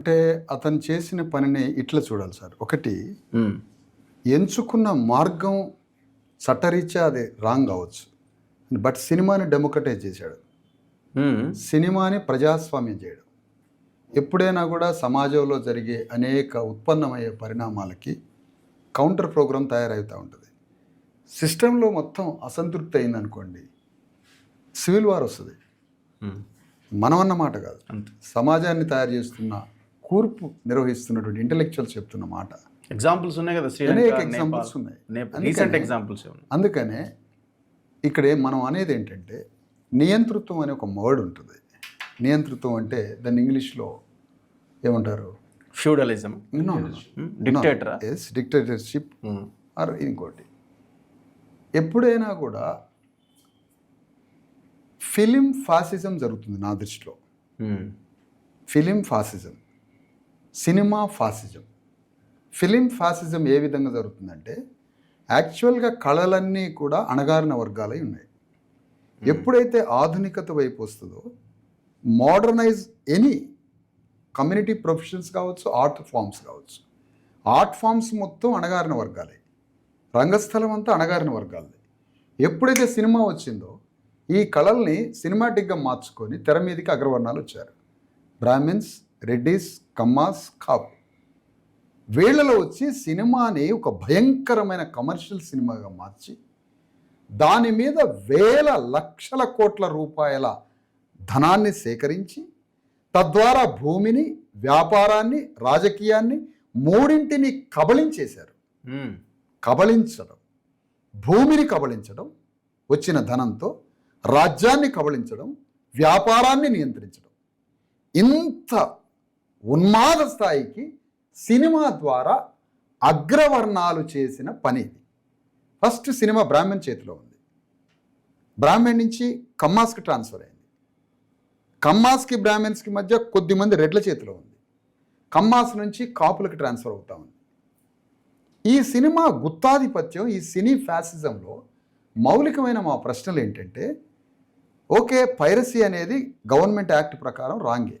అంటే అతను చేసిన పనిని ఇట్లా చూడాలి సార్. ఒకటి. ఎంచుకున్న మార్గం చట్టరీత్యా అది రాంగ్ కావచ్చు. బట్ సినిమాని డెమోక్రటైజ్ చేశాడు. సినిమాని ప్రజాస్వామ్యం చేయడం. ఎప్పుడైనా కూడా సమాజంలో జరిగే అనేక ఉత్పన్నమయ్యే పరిణామాలకి కౌంటర్ ప్రోగ్రామ్ తయారవుతూ ఉంటుంది. సిస్టంలో మొత్తం అసంతృప్తి అయిందనుకోండి సివిల్ వార్ వస్తుంది. మనం అన్నమాట కాదు. సమాజాన్ని తయారు చేస్తున్న కూర్పు నిర్వహిస్తున్నటువంటి ఇంటలెక్చువల్స్ చెప్తున్న మాట. ఎగ్జాంపుల్స్ ఉన్నాయి కదా అనేక ఎగ్జాంపుల్స్ ఉన్నాయి. రీసెంట్ అందుకనే- ఎగ్జాంపుల్స్ అందుకనే ఇక్కడే మనం అనేది ఏంటంటే నియంతృత్వం అనే ఒక వర్డ్ ఉంటుంది. నియంతృత్వం అంటే దాన్ని ఇంగ్లీష్లో ఏమంటారు? ఫ్యూడలిజం డిక్టేటరా ఎస్ డిక్టేటర్షిప్ ఆర్ ఇంకోటి. ఎప్పుడైనా కూడా ఫిలిం ఫాసిజం జరుగుతుంది నా దృష్టిలో. Film fascism cinema fascism. Film fascism ఏ విధంగా జరుగుతుందంటే యాక్చువల్గా కళలన్నీ కూడా అణగారిన వర్గాలై ఉన్నాయి. ఎప్పుడైతే ఆధునికత వైపు వస్తుందో మోడర్నైజ్ ఎనీ కమ్యూనిటీ ప్రొఫెషన్స్ కావచ్చు ఆర్ట్ ఫామ్స్ కావచ్చు ఆర్ట్ ఫామ్స్ మొత్తం అణగారిన వర్గాలే. రంగస్థలం అంతా అణగారిన వర్గాలే. ఎప్పుడైతే సినిమా వచ్చిందో ఈ కళల్ని సినిమాటిక్గా మార్చుకొని తెర మీదకి అగ్రవర్ణాలు వచ్చారు. బ్రాహ్మిన్స్ రెడ్డిస్ కమ్మాస్ కాపు వీళ్ళలో వచ్చి సినిమాని ఒక భయంకరమైన కమర్షియల్ సినిమాగా మార్చి దాని మీద వేల లక్షల కోట్ల రూపాయల ధనాన్ని సేకరించి తద్వారా భూమిని వ్యాపారాన్ని రాజకీయాన్ని మూడింటిని కబళించేశారు. కబళించడం భూమిని కబళించడం వచ్చిన ధనంతో రాజ్యాన్ని కబళించడం వ్యాపారాన్ని నియంత్రించడం. ఇంత ఉన్మాద స్థాయికి సినిమా ద్వారా అగ్రవర్ణాలు చేసిన పని ఇది. ఫస్ట్ సినిమా బ్రాహ్మణ్ చేతిలో ఉంది. బ్రాహ్మణ్ నుంచి కమ్మాస్కి ట్రాన్స్ఫర్ అయింది. కమ్మాస్కి బ్రాహ్మణ్స్కి మధ్య కొద్దిమంది రెడ్ల చేతిలో ఉంది. కమ్మాస్ నుంచి కాపులకు ట్రాన్స్ఫర్ అవుతా ఉంది. ఈ సినిమా గుత్తాధిపత్యం ఈ సినీ ఫ్యాసిజంలో మౌలికమైన మా ప్రశ్నలు ఏంటంటే ఓకే పైరసీ అనేది గవర్నమెంట్ యాక్ట్ ప్రకారం రాంగే.